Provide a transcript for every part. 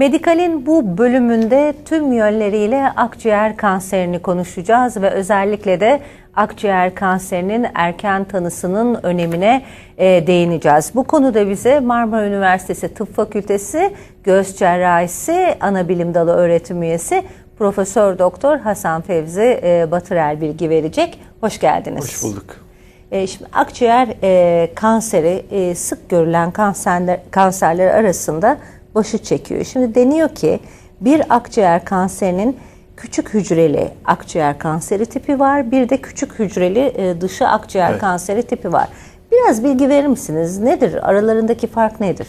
Medikal'in bu bölümünde tüm yönleriyle akciğer kanserini konuşacağız ve özellikle de akciğer kanserinin erken tanısının önemine e, değineceğiz. Bu konuda bize Marmara Üniversitesi Tıp Fakültesi Göğüs Cerrahisi Anabilim Dalı öğretim üyesi Profesör Doktor Hasan Fevzi e, Batırel bilgi verecek. Hoş geldiniz. Hoş bulduk. E, şimdi akciğer e, kanseri e, sık görülen kanserler, kanserler arasında başı çekiyor. Şimdi deniyor ki bir akciğer kanserinin küçük hücreli akciğer kanseri tipi var. Bir de küçük hücreli e, dışı akciğer Evet. kanseri tipi var. Biraz bilgi verir misiniz? Nedir? Aralarındaki fark nedir?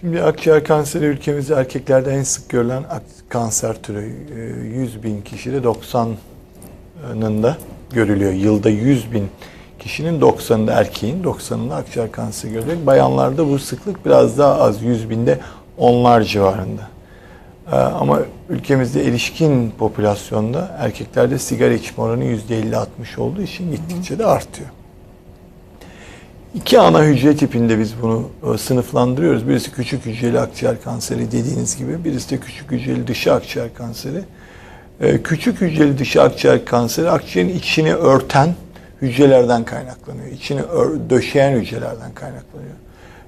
Şimdi akciğer kanseri ülkemizde erkeklerde en sık görülen kanser türü. Ee, 100 bin kişide 90'ında görülüyor. Yılda 100 bin kişinin 90'ında erkeğin 90'ında akciğer kanseri görülüyor. Bayanlarda bu sıklık biraz daha az. 100 binde onlar civarında. Ee, Ama ülkemizde erişkin popülasyonda erkeklerde sigara içme oranı %50-60 olduğu için gittikçe de artıyor. İki ana hücre tipinde biz bunu e, sınıflandırıyoruz. Birisi küçük hücreli akciğer kanseri dediğiniz gibi. Birisi de küçük hücreli dışı akciğer kanseri. E, Küçük hücreli dışı akciğer kanseri akciğerin içini örten hücrelerden kaynaklanıyor. İçini döşeyen hücrelerden kaynaklanıyor.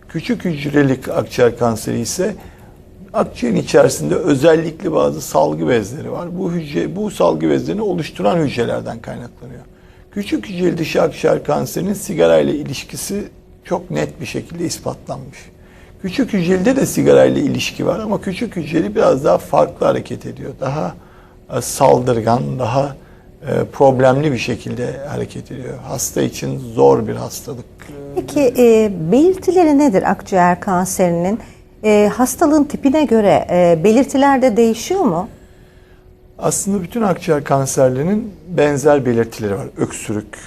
Küçük hücreli akciğer kanseri ise akciğerin içerisinde özellikle bazı salgı bezleri var. Bu hücre bu salgı bezlerini oluşturan hücrelerden kaynaklanıyor. Küçük hücreli dışı akciğer kanserinin sigara ile ilişkisi çok net bir şekilde ispatlanmış. Küçük hücrelide de sigara ile ilişki var ama küçük hücreli biraz daha farklı hareket ediyor. Daha e, saldırgan, daha problemli bir şekilde hareket ediyor. Hasta için zor bir hastalık. Peki e, belirtileri nedir akciğer kanserinin? E, hastalığın tipine göre e, belirtiler de değişiyor mu? Aslında bütün akciğer kanserlerinin benzer belirtileri var. Öksürük,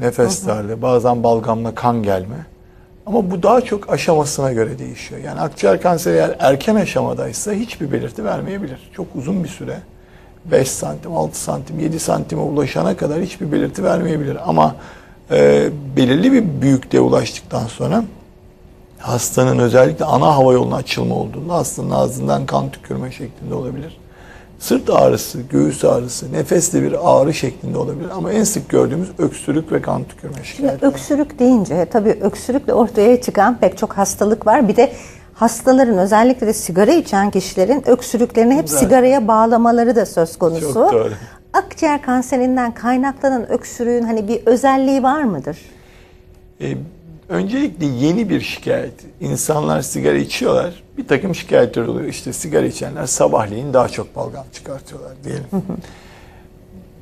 nefes darlığı, bazen balgamla kan gelme. Ama bu daha çok aşamasına göre değişiyor. Yani akciğer kanseri eğer erken aşamadaysa hiçbir belirti vermeyebilir. Çok uzun bir süre 5 santim, 6 santim, 7 santime ulaşana kadar hiçbir belirti vermeyebilir. Ama e, belirli bir büyüklüğe ulaştıktan sonra hastanın özellikle ana hava yoluna açılma olduğunda hastanın ağzından kan tükürme şeklinde olabilir. Sırt ağrısı, göğüs ağrısı, nefesle bir ağrı şeklinde olabilir. Ama en sık gördüğümüz öksürük ve kan tükürme şikayetleri. öksürük deyince tabii öksürükle ortaya çıkan pek çok hastalık var. Bir de hastaların özellikle de sigara içen kişilerin öksürüklerini hep Zaten. sigaraya bağlamaları da söz konusu. Çok doğru. Akciğer kanserinden kaynaklanan öksürüğün hani bir özelliği var mıdır? Ee, öncelikle yeni bir şikayet. İnsanlar sigara içiyorlar. Bir takım şikayetler oluyor. İşte sigara içenler sabahleyin daha çok balgam çıkartıyorlar diyelim.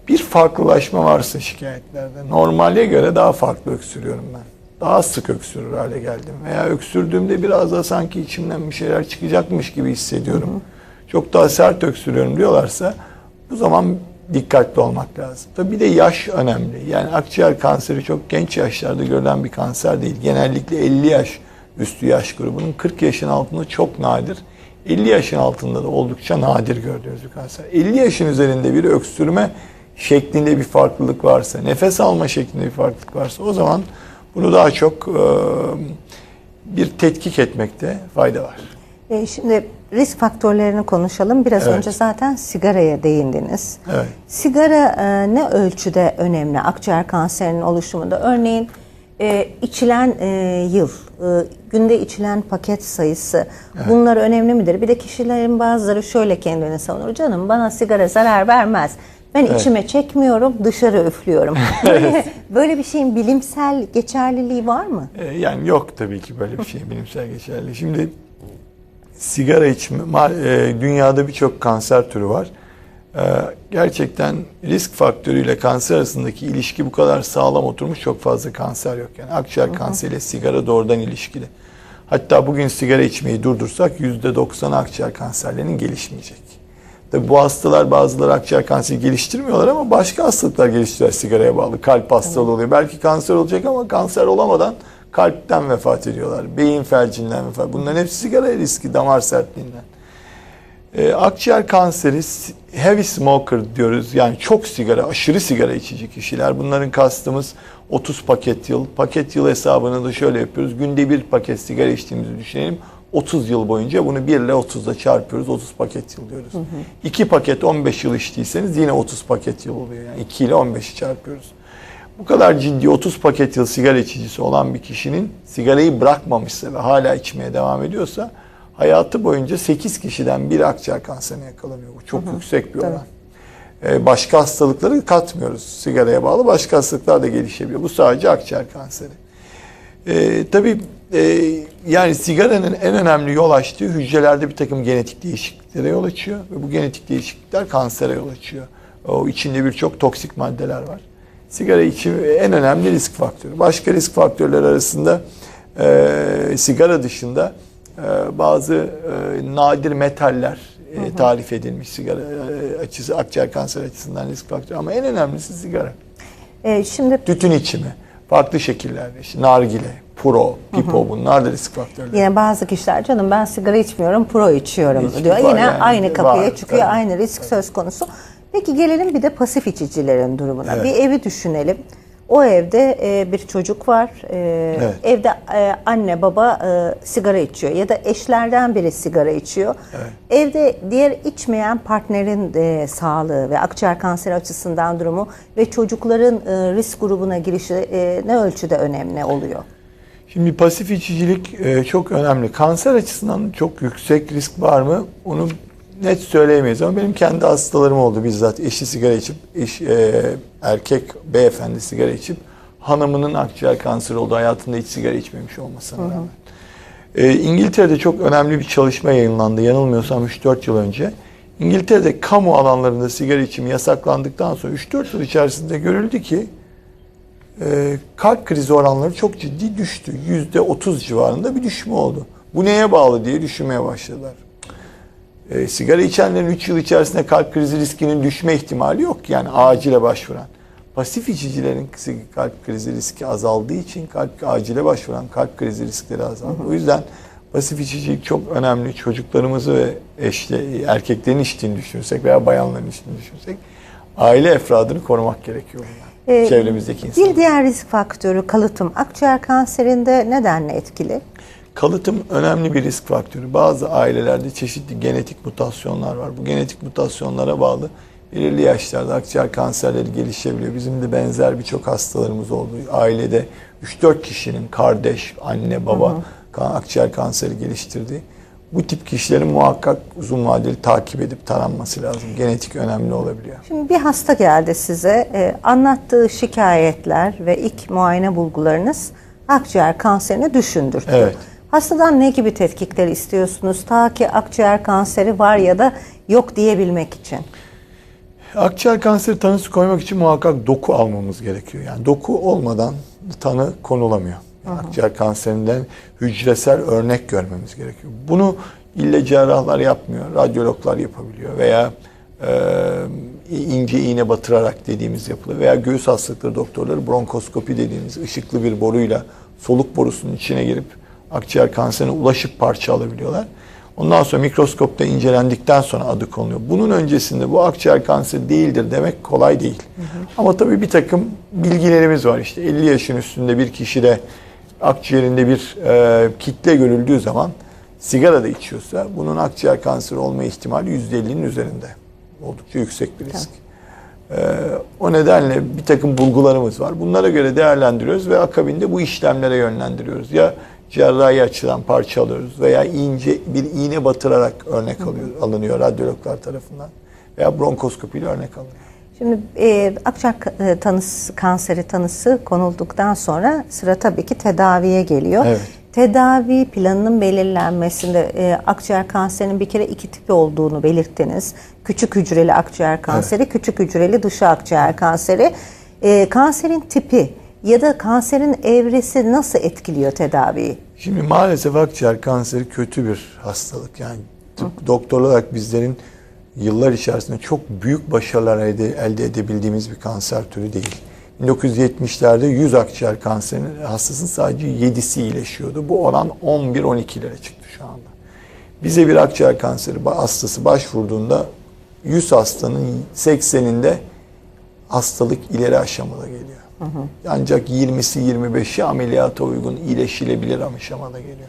bir farklılaşma varsa şikayetlerde. Normale göre daha farklı öksürüyorum ben. Daha sık öksürür hale geldim. Veya öksürdüğümde biraz da sanki içimden bir şeyler çıkacakmış gibi hissediyorum. Çok daha sert öksürüyorum diyorlarsa bu zaman dikkatli olmak lazım. Tabii bir de yaş önemli. Yani akciğer kanseri çok genç yaşlarda görülen bir kanser değil. Genellikle 50 yaş üstü yaş grubunun 40 yaşın altında çok nadir. 50 yaşın altında da oldukça nadir gördüğümüz bir kanser. 50 yaşın üzerinde bir öksürme şeklinde bir farklılık varsa, nefes alma şeklinde bir farklılık varsa o zaman bunu daha çok e, bir tetkik etmekte fayda var. E, şimdi risk faktörlerini konuşalım. Biraz Evet. önce zaten sigaraya değindiniz. Evet. Sigara e, ne ölçüde önemli akciğer kanserinin oluşumunda? Örneğin e, içilen e, yıl, e, günde içilen paket sayısı bunlar önemli midir? Bir de kişilerin bazıları şöyle kendini savunur. Canım bana sigara zarar vermez. Ben Evet. içime çekmiyorum, dışarı üflüyorum. Böyle, böyle bir şeyin bilimsel geçerliliği var mı? E, Yani yok tabii ki böyle bir şey bilimsel geçerli. Şimdi sigara içme, e, dünyada birçok kanser türü var. E, Gerçekten risk faktörüyle kanser arasındaki ilişki bu kadar sağlam oturmuş çok fazla kanser yok. Yani akciğer kanseriyle sigara doğrudan ilişkili. Hatta bugün sigara içmeyi durdursak %90 akciğer kanserlerinin gelişmeyecek. Tabii bu hastalar bazıları akciğer kanseri geliştirmiyorlar ama başka hastalıklar geliştiriyor sigaraya bağlı. Kalp hastalığı oluyor. Belki kanser olacak ama kanser olamadan kalpten vefat ediyorlar. Beyin felcinden vefat. Bunların hepsi sigara riski, damar sertliğinden. Ee, akciğer kanseri heavy smoker diyoruz. Yani çok sigara, aşırı sigara içici kişiler. Bunların kastımız 30 paket yıl. Paket yıl hesabını da şöyle yapıyoruz. Günde bir paket sigara içtiğimizi düşünelim. 30 yıl boyunca bunu 1 ile 30'da çarpıyoruz. 30 paket yıl diyoruz. 2 paket 15 yıl içtiyseniz yine 30 paket yıl oluyor. Yani 2 ile 15'i çarpıyoruz. Bu kadar ciddi 30 paket yıl sigara içicisi olan bir kişinin sigarayı bırakmamışsa ve hala içmeye devam ediyorsa hayatı boyunca 8 kişiden biri akciğer kanserine yakalanıyor. Bu çok yüksek bir oran. Ee, başka hastalıkları katmıyoruz. Sigaraya bağlı başka hastalıklar da gelişebiliyor. Bu sadece akciğer kanseri. Ee, tabii e, yani sigaranın en önemli yol açtığı hücrelerde bir takım genetik değişikliklere yol açıyor ve bu genetik değişiklikler kansere yol açıyor. O içinde birçok toksik maddeler var. Sigara içimi en önemli risk faktörü. Başka risk faktörler arasında e, sigara dışında e, bazı e, nadir metaller e, tarif edilmiş sigara e, açısı akciğer kanser açısından risk faktörü ama en önemlisi sigara. E, şimdi Tütün içimi, farklı şekillerde işte nargile, puro, pipo bunlar da risk faktörleri. Yine bazı kişiler canım ben sigara içmiyorum, pro içiyorum İçki diyor. var Yine yani, aynı kapıya var, çıkıyor, tabii. aynı risk söz konusu. Peki gelelim bir de pasif içicilerin durumuna. Evet. Bir evi düşünelim. O evde e, bir çocuk var. E, Evet. Evde e, anne baba e, sigara içiyor ya da eşlerden biri sigara içiyor. Evde diğer içmeyen partnerin de sağlığı ve akciğer kanseri açısından durumu ve çocukların e, risk grubuna girişi e, ne ölçüde önemli oluyor? Şimdi pasif içicilik e, çok önemli. Kanser açısından çok yüksek risk var mı? Onu net söyleyemeyiz ama benim kendi hastalarım oldu bizzat. Eşi sigara içip, eş, e, erkek beyefendi sigara içip hanımının akciğer kanseri olduğu hayatında hiç sigara içmemiş olmasına rağmen. E, İngiltere'de çok önemli bir çalışma yayınlandı. Yanılmıyorsam 3-4 yıl önce. İngiltere'de kamu alanlarında sigara içimi yasaklandıktan sonra 3-4 yıl içerisinde görüldü ki e, kalp krizi oranları çok ciddi düştü. Yüzde 30 civarında bir düşme oldu. Bu neye bağlı diye düşünmeye başladılar. E, sigara içenlerin 3 yıl içerisinde kalp krizi riskinin düşme ihtimali yok. Yani acile başvuran. Pasif içicilerin kalp krizi riski azaldığı için kalp acile başvuran kalp krizi riskleri azaldı. O yüzden pasif içicilik çok önemli. Çocuklarımızı ve eşle, erkeklerin içtiğini düşünürsek veya bayanların içtiğini düşünürsek aile efradını korumak gerekiyor. Yani. Ee, Çevremizdeki insanlar. Bir diğer risk faktörü kalıtım. Akciğer kanserinde nedenle etkili? Kalıtım önemli bir risk faktörü. Bazı ailelerde çeşitli genetik mutasyonlar var. Bu genetik mutasyonlara bağlı belirli yaşlarda akciğer kanserleri gelişebiliyor. Bizim de benzer birçok hastalarımız oldu. Ailede 3-4 kişinin kardeş, anne, baba kan- akciğer kanseri geliştirdi. Bu tip kişilerin muhakkak uzun vadeli takip edip taranması lazım. Genetik önemli olabiliyor. Şimdi bir hasta geldi size. Ee, anlattığı şikayetler ve ilk muayene bulgularınız akciğer kanserini düşündürttü. Evet. Hastadan ne gibi tetkikler istiyorsunuz ta ki akciğer kanseri var ya da yok diyebilmek için? Akciğer kanseri tanısı koymak için muhakkak doku almamız gerekiyor. Yani doku olmadan tanı konulamıyor. Yani akciğer kanserinden hücresel örnek görmemiz gerekiyor. Bunu ille cerrahlar yapmıyor, radyologlar yapabiliyor veya e, ince iğne batırarak dediğimiz yapılıyor veya göğüs hastalıkları doktorları bronkoskopi dediğimiz ışıklı bir boruyla soluk borusunun içine girip akciğer kanserine ulaşıp parça alabiliyorlar. Ondan sonra mikroskopta incelendikten sonra adı konuluyor. Bunun öncesinde bu akciğer kanseri değildir demek kolay değil. Ama tabii bir takım bilgilerimiz var. İşte 50 yaşın üstünde bir kişide akciğerinde bir e, kitle görüldüğü zaman sigara da içiyorsa bunun akciğer kanseri olma ihtimali %50'nin üzerinde. Oldukça yüksek bir risk. Ee, o nedenle bir takım bulgularımız var. Bunlara göre değerlendiriyoruz ve akabinde bu işlemlere yönlendiriyoruz. Ya cerrahi açıdan parça alıyoruz veya ince bir iğne batırarak örnek alıyor, alınıyor radyologlar tarafından veya bronkoskopiyle örnek alınıyor. Şimdi e, akciğer tanısı, kanseri tanısı konulduktan sonra sıra tabii ki tedaviye geliyor. Evet. Tedavi planının belirlenmesinde e, akciğer kanserinin bir kere iki tipi olduğunu belirttiniz. Küçük hücreli akciğer kanseri, küçük hücreli dışı akciğer kanseri. E, kanserin tipi ya da kanserin evresi nasıl etkiliyor tedaviyi? Şimdi maalesef akciğer kanseri kötü bir hastalık. Yani tıp, doktor olarak bizlerin yıllar içerisinde çok büyük başarılar elde, elde edebildiğimiz bir kanser türü değil. 1970'lerde 100 akciğer kanserinin hastasının sadece 7'si iyileşiyordu. Bu oran 11-12'lere çıktı şu anda. Bize bir akciğer kanseri hastası başvurduğunda 100 hastanın 80'inde hastalık ileri aşamada geliyor. Ancak 20'si 25'i ameliyata uygun iyileşilebilir aşamada geliyor.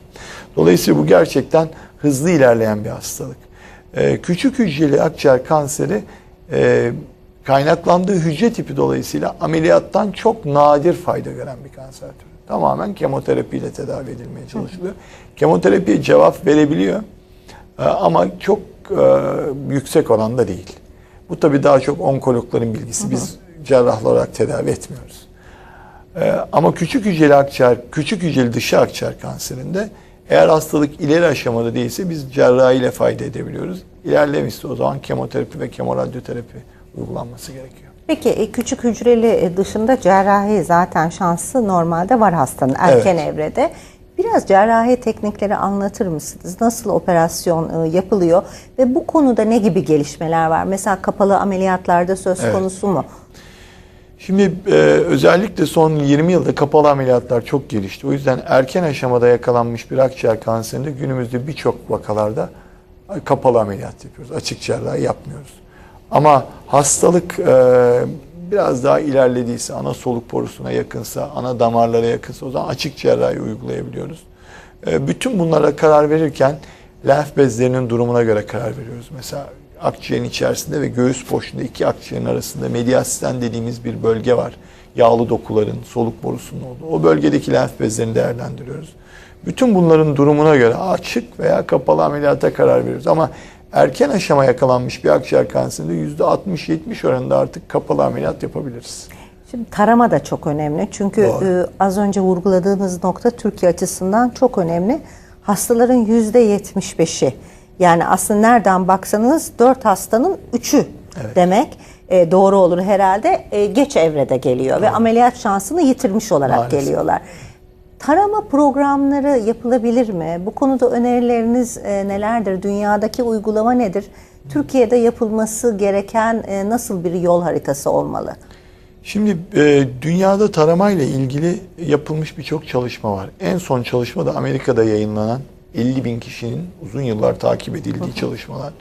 Dolayısıyla bu gerçekten hızlı ilerleyen bir hastalık. Ee, küçük hücreli akciğer kanseri e, kaynaklandığı hücre tipi dolayısıyla ameliyattan çok nadir fayda gören bir kanser türü. Tamamen kemoterapiyle tedavi edilmeye çalışılıyor. Kemoterapiye cevap verebiliyor Ee, ama çok e, yüksek oranda değil. Bu tabii daha çok onkologların bilgisi. Biz cerrahlar olarak tedavi etmiyoruz. Ee, ama küçük hücreli akciğer, küçük hücreli dışı akciğer kanserinde eğer hastalık ileri aşamada değilse biz cerrahi ile fayda edebiliyoruz. İlerlemişse o zaman kemoterapi ve kemoradyoterapi uygulanması gerekiyor. Peki e, küçük hücreli e, dışında cerrahi zaten şansı normalde var hastanın erken Evet. evrede. Biraz cerrahi teknikleri anlatır mısınız? Nasıl operasyon e, yapılıyor ve bu konuda ne gibi gelişmeler var? Mesela kapalı ameliyatlarda söz Evet. konusu mu? Şimdi e, özellikle son 20 yılda kapalı ameliyatlar çok gelişti. O yüzden erken aşamada yakalanmış bir akciğer kanserinde günümüzde birçok vakalarda kapalı ameliyat yapıyoruz. Açık cerrahi yapmıyoruz. Ama hastalık e, biraz daha ilerlediyse, ana soluk borusuna yakınsa, ana damarlara yakınsa o zaman açık cerrahi uygulayabiliyoruz. E, bütün bunlara karar verirken lenf bezlerinin durumuna göre karar veriyoruz. Mesela akciğerin içerisinde ve göğüs boşluğunda iki akciğerin arasında mediastin dediğimiz bir bölge var. Yağlı dokuların, soluk borusunun olduğu. O bölgedeki lenf bezlerini değerlendiriyoruz. Bütün bunların durumuna göre açık veya kapalı ameliyata karar veriyoruz. Ama erken aşama yakalanmış bir akciğer kanserinde %60-70 oranında artık kapalı ameliyat yapabiliriz. Şimdi tarama da çok önemli. Çünkü Doğru. e, az önce vurguladığınız nokta Türkiye açısından çok önemli. Hastaların %75'i yani aslında nereden baksanız 4 hastanın 3'ü demek e, doğru olur herhalde e, geç evrede geliyor ve ameliyat şansını yitirmiş olarak Maalesef. geliyorlar. Tarama programları yapılabilir mi? Bu konuda önerileriniz e, nelerdir? Dünyadaki uygulama nedir? Türkiye'de yapılması gereken e, nasıl bir yol haritası olmalı? Şimdi e, dünyada taramayla ilgili yapılmış birçok çalışma var. En son çalışma da Amerika'da yayınlanan 50 bin kişinin uzun yıllar takip edildiği çalışmalar.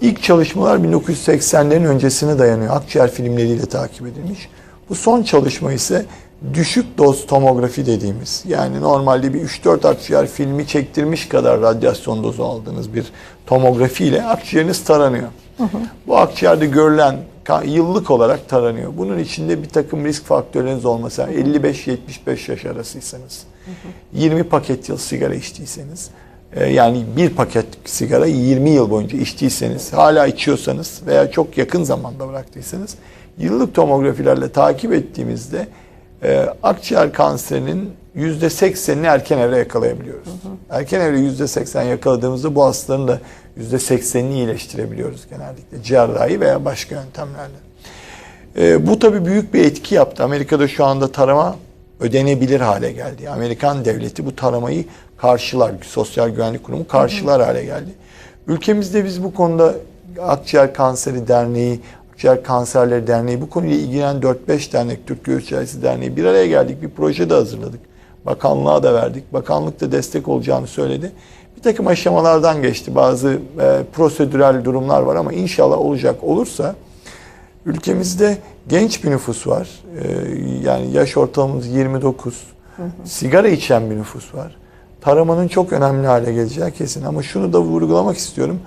İlk çalışmalar 1980'lerin öncesine dayanıyor. Akciğer filmleriyle takip edilmiş. Bu son çalışma ise düşük doz tomografi dediğimiz yani normalde bir 3-4 akciğer filmi çektirmiş kadar radyasyon dozu aldığınız bir tomografi ile akciğeriniz taranıyor. Bu akciğerde görülen yıllık olarak taranıyor. Bunun içinde bir takım risk faktörleriniz olması yani 55-75 yaş arasıysanız, 20 paket yıl sigara içtiyseniz, e, yani bir paket sigara 20 yıl boyunca içtiyseniz, hala içiyorsanız veya çok yakın zamanda bıraktıysanız, yıllık tomografilerle takip ettiğimizde e, akciğer kanserinin %80'ini erken evre yakalayabiliyoruz. Erken evre %80 yakaladığımızda bu hastaların da %80'ini iyileştirebiliyoruz genellikle cerrahi veya başka yöntemlerle. E, bu tabii büyük bir etki yaptı. Amerika'da şu anda tarama ödenebilir hale geldi. Amerikan devleti bu taramayı karşılar, Sosyal Güvenlik Kurumu karşılar hale geldi. Ülkemizde biz bu konuda Akciğer Kanseri Derneği, Akciğer Kanserleri Derneği bu konuyla ilgilenen 4-5 dernek, Türk Göğüs Cerrahisi Derneği bir araya geldik. Bir proje de hazırladık. Bakanlığa da verdik. Bakanlık da destek olacağını söyledi. Bir takım aşamalardan geçti. Bazı e, prosedürel durumlar var ama inşallah olacak olursa ülkemizde genç bir nüfus var. E, yani yaş ortalamamız 29. Sigara içen bir nüfus var. Taramanın çok önemli hale geleceği kesin ama şunu da vurgulamak istiyorum.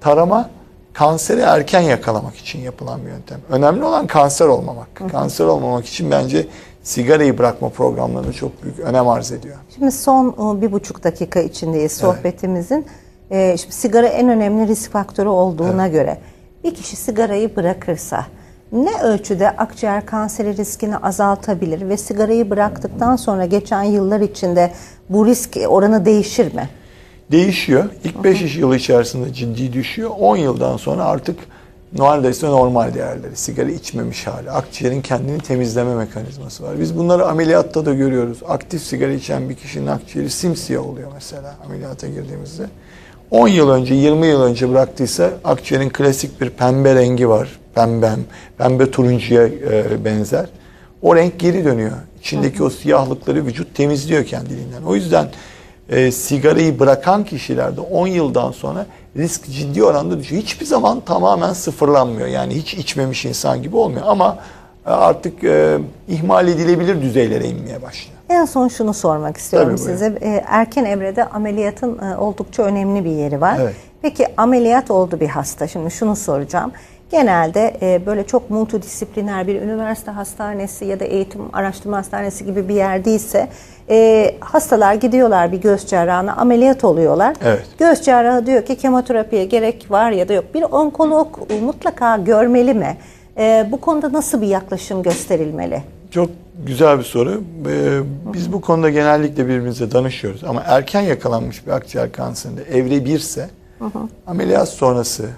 Tarama kanseri erken yakalamak için yapılan bir yöntem. Önemli olan kanser olmamak. Kanser olmamak için bence sigarayı bırakma programlarına çok büyük önem arz ediyor. Şimdi son e, bir buçuk dakika içindeyiz sohbetimizin. E, şimdi sigara en önemli risk faktörü olduğuna göre bir kişi sigarayı bırakırsa ne ölçüde akciğer kanseri riskini azaltabilir ve sigarayı bıraktıktan sonra geçen yıllar içinde bu risk oranı değişir mi? Değişiyor. İlk 5 yıl içerisinde ciddi düşüyor. 10 yıldan sonra artık neredeyse normal değerleri. Sigara içmemiş hali. Akciğerin kendini temizleme mekanizması var. Biz bunları ameliyatta da görüyoruz. Aktif sigara içen bir kişinin akciğeri simsiyah oluyor mesela ameliyata girdiğimizde. 10 yıl önce, 20 yıl önce bıraktıysa akciğerin klasik bir pembe rengi var. Pembem, pembe turuncuya e, benzer. O renk geri dönüyor. İçindeki o siyahlıkları vücut temizliyor kendiliğinden. O yüzden e, sigarayı bırakan kişilerde 10 yıldan sonra risk ciddi oranda düşüyor. Hiçbir zaman tamamen sıfırlanmıyor. Yani hiç içmemiş insan gibi olmuyor ama e, artık e, ihmal edilebilir düzeylere inmeye başlıyor. En son şunu sormak istiyorum Tabii, size. E, Erken evrede ameliyatın e, oldukça önemli bir yeri var. Evet. Peki ameliyat oldu bir hasta. Şimdi şunu soracağım. Genelde e, böyle çok multidisipliner bir üniversite hastanesi ya da eğitim araştırma hastanesi gibi bir yer değilse e, hastalar gidiyorlar bir göğüs cerrahına ameliyat oluyorlar. Evet. Göğüs cerrahı diyor ki kemoterapiye gerek var ya da yok. Bir onkolog mutlaka görmeli mi? E, bu konuda nasıl bir yaklaşım gösterilmeli? Çok güzel bir soru. Ee, Biz bu konuda genellikle birbirimize danışıyoruz. Ama erken yakalanmış bir akciğer kanserinde evre 1 ise ameliyat sonrası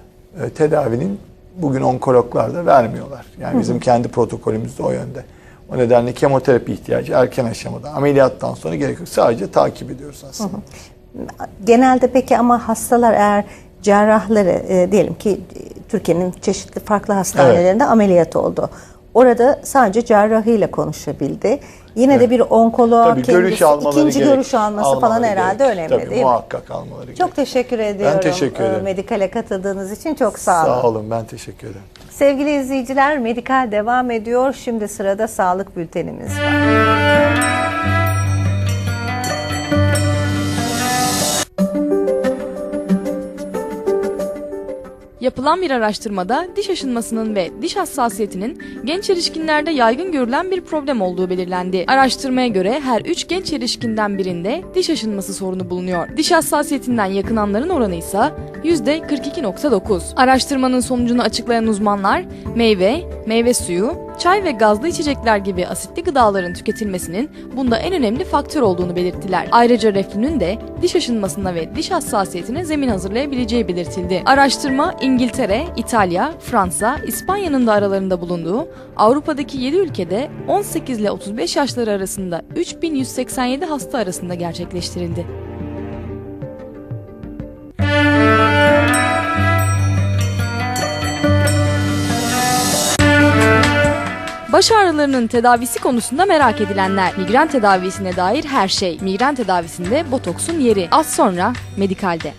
e, tedavinin bugün onkologlar da vermiyorlar. Yani bizim kendi protokolümüz de o yönde. O nedenle kemoterapi ihtiyacı erken aşamada ameliyattan sonra gerek yok. Sadece takip ediyoruz aslında. Genelde peki ama hastalar eğer cerrahları e, diyelim ki e, Türkiye'nin çeşitli farklı hastanelerinde ameliyat oldu. Orada sadece cerrahıyla konuşabildi. Yine de bir onkoloğa Tabii görüş kendisi- almaları ikinci gerek- görüş alması falan almaları herhalde gerek. önemli Tabii, değil mi? muhakkak almaları Çok gerek. teşekkür ediyorum. teşekkür e, ederim. Medikal'e katıldığınız için çok sağ olun. Sağ olun ben teşekkür ederim. Sevgili izleyiciler Medikal devam ediyor. Şimdi sırada sağlık bültenimiz var. Yapılan bir araştırmada diş aşınmasının ve diş hassasiyetinin genç erişkinlerde yaygın görülen bir problem olduğu belirlendi. Araştırmaya göre her 3 genç erişkinden birinde diş aşınması sorunu bulunuyor. Diş hassasiyetinden yakınanların oranı ise %42.9. Araştırmanın sonucunu açıklayan uzmanlar meyve, meyve suyu, çay ve gazlı içecekler gibi asitli gıdaların tüketilmesinin bunda en önemli faktör olduğunu belirttiler. Ayrıca reflünün de diş aşınmasına ve diş hassasiyetine zemin hazırlayabileceği belirtildi. Araştırma İngiltere, İtalya, Fransa, İspanya'nın da aralarında bulunduğu Avrupa'daki 7 ülkede 18 ile 35 yaşları arasında 3187 hasta arasında gerçekleştirildi. Baş ağrılarının tedavisi konusunda merak edilenler, migren tedavisine dair her şey, migren tedavisinde botoksun yeri. Az sonra Medikal'de.